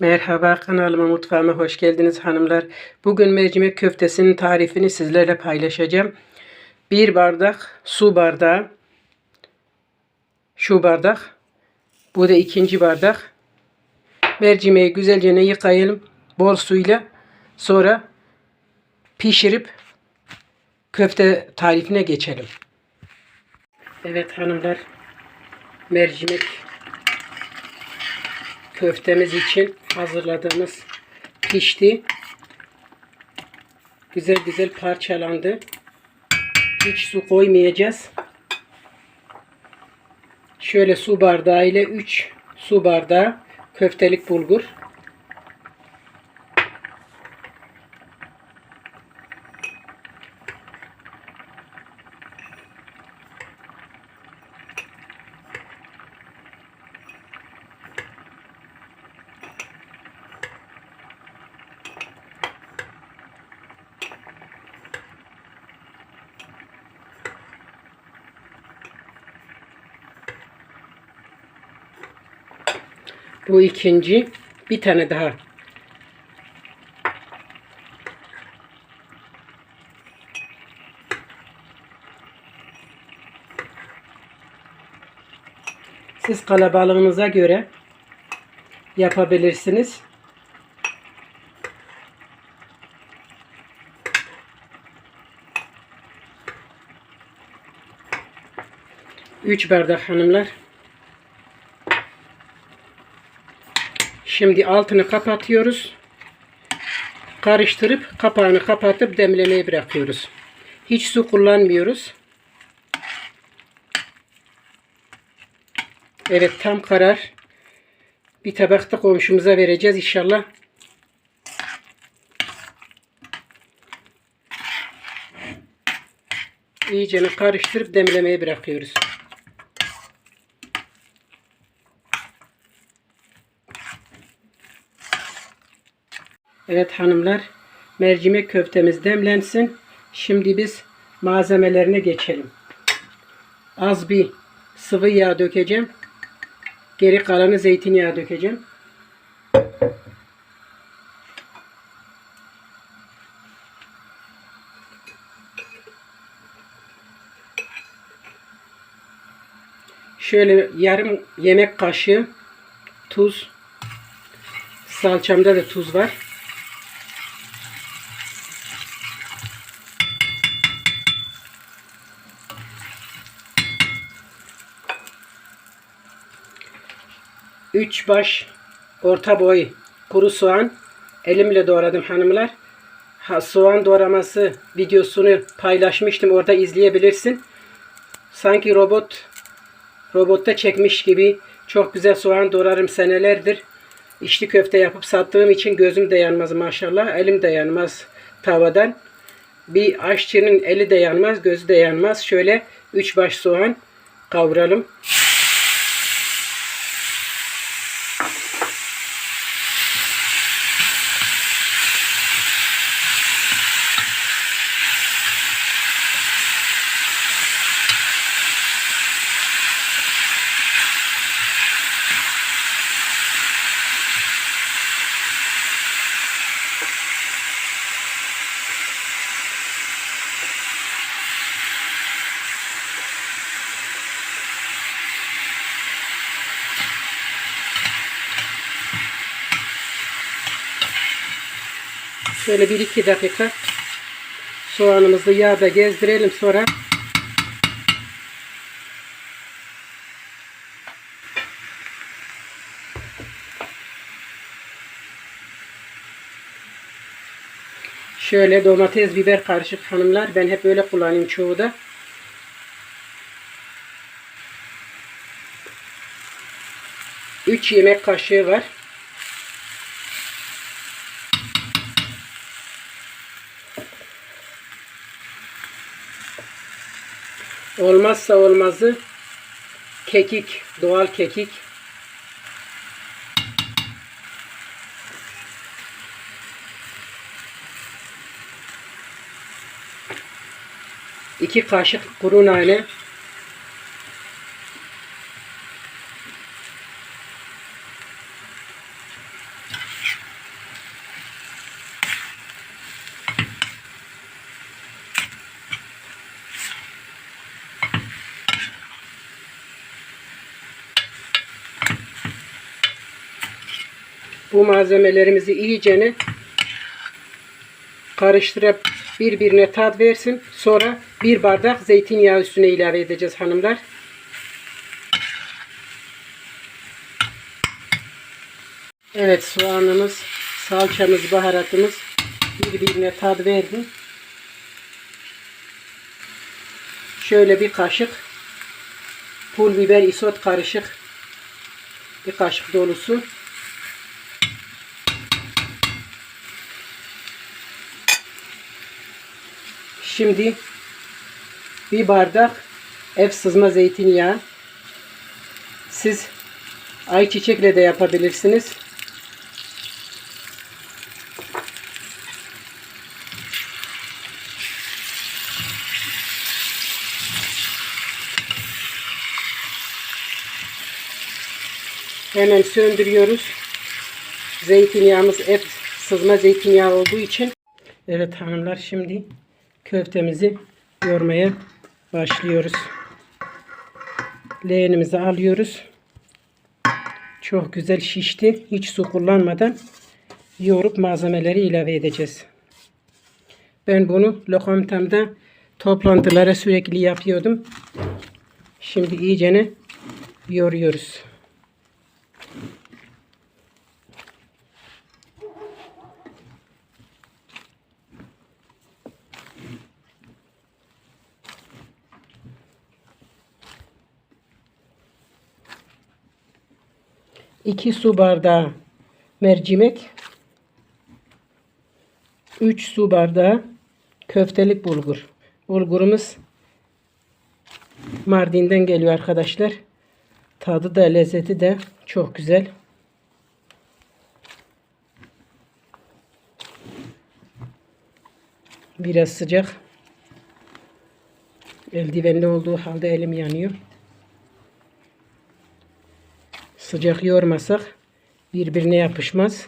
Merhaba kanalıma mutfağıma hoş geldiniz hanımlar. Bugün mercimek köftesinin tarifini sizlerle paylaşacağım. Bir bardak su bardağı. Şu bardak. Bu da ikinci bardak. Mercimeği güzelce yıkayalım. Bol suyla. Sonra pişirip köfte tarifine geçelim. Evet hanımlar. Mercimek köftemiz için hazırladığımız pişti. Güzel güzel parçalandı. Hiç su koymayacağız. Şöyle su bardağı ile 3 su bardağı köftelik bulgur. Bu ikinci. Bir tane daha. Siz kalabalığınıza göre yapabilirsiniz. Üç bardak hanımlar. Şimdi altını kapatıyoruz. Karıştırıp kapağını kapatıp demlemeye bırakıyoruz. Hiç su kullanmıyoruz. Evet tam karar. Bir tabakta komşumuza vereceğiz inşallah. İyice karıştırıp demlemeye bırakıyoruz. Evet hanımlar, mercimek köftemiz demlensin. Şimdi biz malzemelerine geçelim. Az bir sıvı yağ dökeceğim. Geri kalanı zeytinyağı dökeceğim. Şöyle yarım yemek kaşığı tuz. Salçamda da tuz var. Üç baş orta boy kuru soğan elimle doğradım hanımlar. Ha, soğan doğraması videosunu paylaşmıştım. Orada izleyebilirsin. Sanki robot robotta çekmiş gibi çok güzel soğan doğrarım senelerdir. İçli köfte yapıp sattığım için gözüm de yanmaz maşallah. Elim de yanmaz tavadan. Bir aşçının eli de yanmaz, gözü de yanmaz. Şöyle üç baş soğan kavuralım. Şöyle bir iki dakika soğanımızı yağda gezdirelim sonra Şöyle domates, biber karışık hanımlar. Ben hep öyle kullanayım çoğu da. Üç yemek kaşığı var. Olmazsa olmazı kekik, doğal kekik. İki kaşık kuru nane. Bu malzemelerimizi iyicene karıştırıp birbirine tat versin. Sonra bir bardak zeytinyağı üstüne ilave edeceğiz hanımlar. Evet soğanımız, salçamız, baharatımız birbirine tat verdi. Şöyle bir kaşık pul biber isot karışık bir kaşık dolusu Şimdi bir bardak ev sızma zeytinyağı. Siz ayçiçekle de yapabilirsiniz. Hemen söndürüyoruz. Zeytinyağımız et sızma zeytinyağı olduğu için. Evet hanımlar şimdi köftemizi yormaya başlıyoruz. Leğenimizi alıyoruz. Çok güzel şişti. Hiç su kullanmadan yoğurup malzemeleri ilave edeceğiz. Ben bunu lokantamda toplantılara sürekli yapıyordum. Şimdi iyicene yoruyoruz. 2 su bardağı mercimek, 3 su bardağı köftelik bulgur. Bulgurumuz Mardin'den geliyor arkadaşlar. Tadı da lezzeti de çok güzel. Biraz sıcak. Eldivenli olduğu halde elim yanıyor. Sıcak yormasak birbirine yapışmaz.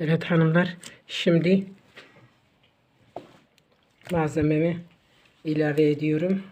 Evet hanımlar şimdi malzememi ilave ediyorum.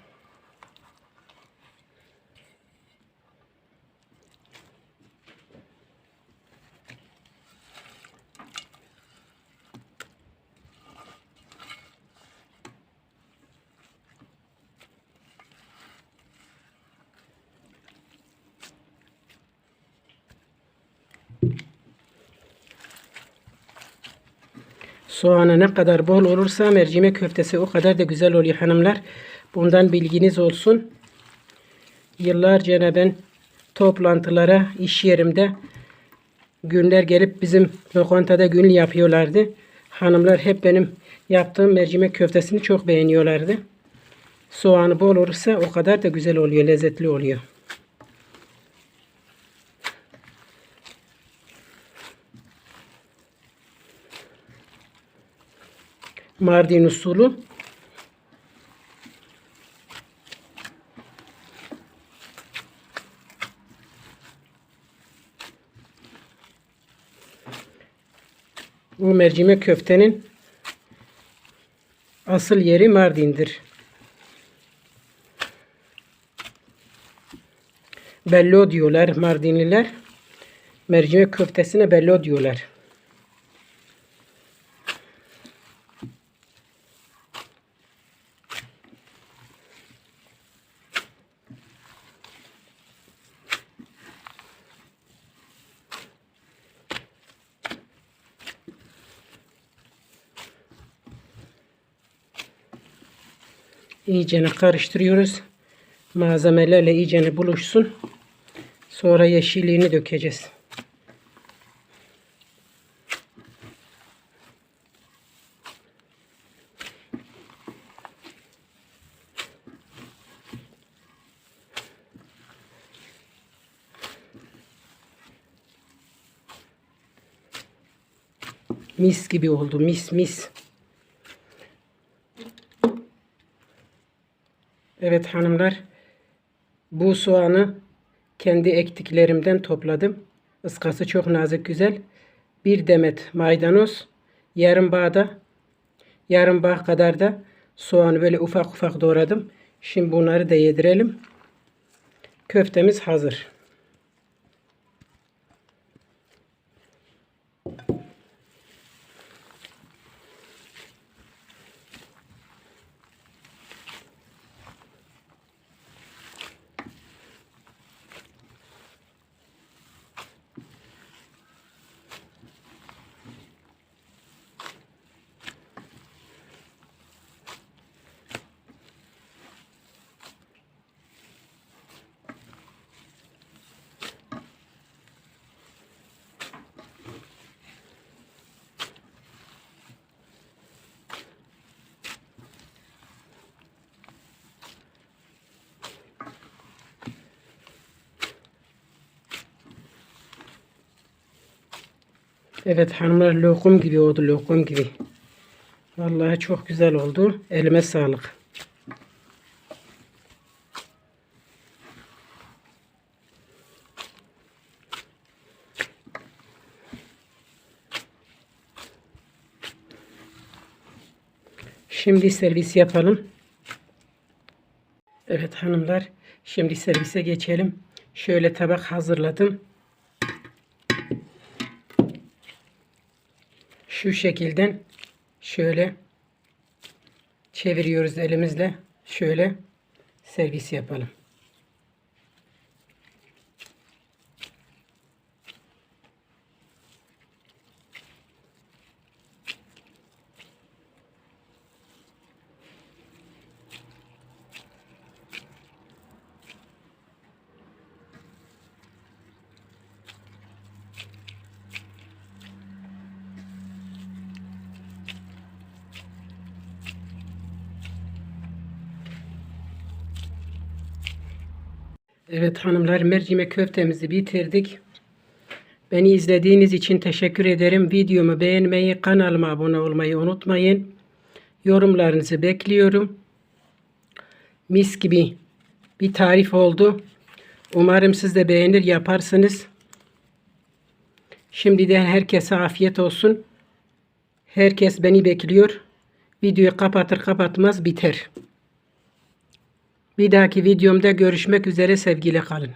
Soğanı ne kadar bol olursa mercimek köftesi o kadar da güzel oluyor hanımlar. Bundan bilginiz olsun. Yıllarca ben toplantılara iş yerimde günler gelip bizim lokantada gün yapıyorlardı. Hanımlar hep benim yaptığım mercimek köftesini çok beğeniyorlardı. Soğanı bol olursa o kadar da güzel oluyor, lezzetli oluyor. Mardin usulü. Bu mercimek köftenin asıl yeri Mardin'dir. Bello diyorlar Mardinliler. Mercimek köftesine bello diyorlar. İyicene karıştırıyoruz. Malzemelerle iyicene buluşsun. Sonra yeşilliğini dökeceğiz. Mis gibi oldu. Mis mis. Evet hanımlar. Bu soğanı kendi ektiklerimden topladım. Iskası çok nazik güzel. Bir demet maydanoz. Yarım bağda yarım bağ kadar da soğanı böyle ufak ufak doğradım. Şimdi bunları da yedirelim. Köftemiz hazır. Evet hanımlar lokum gibi oldu lokum gibi. Vallahi çok güzel oldu. Elime sağlık. Şimdi servis yapalım. Evet hanımlar, şimdi servise geçelim. Şöyle tabak hazırladım. Şu şekilden şöyle çeviriyoruz elimizle. Şöyle servis yapalım. Evet hanımlar mercimek köftemizi bitirdik. Beni izlediğiniz için teşekkür ederim. Videomu beğenmeyi, kanalıma abone olmayı unutmayın. Yorumlarınızı bekliyorum. Mis gibi bir tarif oldu. Umarım siz de beğenir yaparsınız. Şimdiden herkese afiyet olsun. Herkes beni bekliyor. Videoyu kapatır kapatmaz biter. Bir dahaki videomda görüşmek üzere sevgiyle kalın.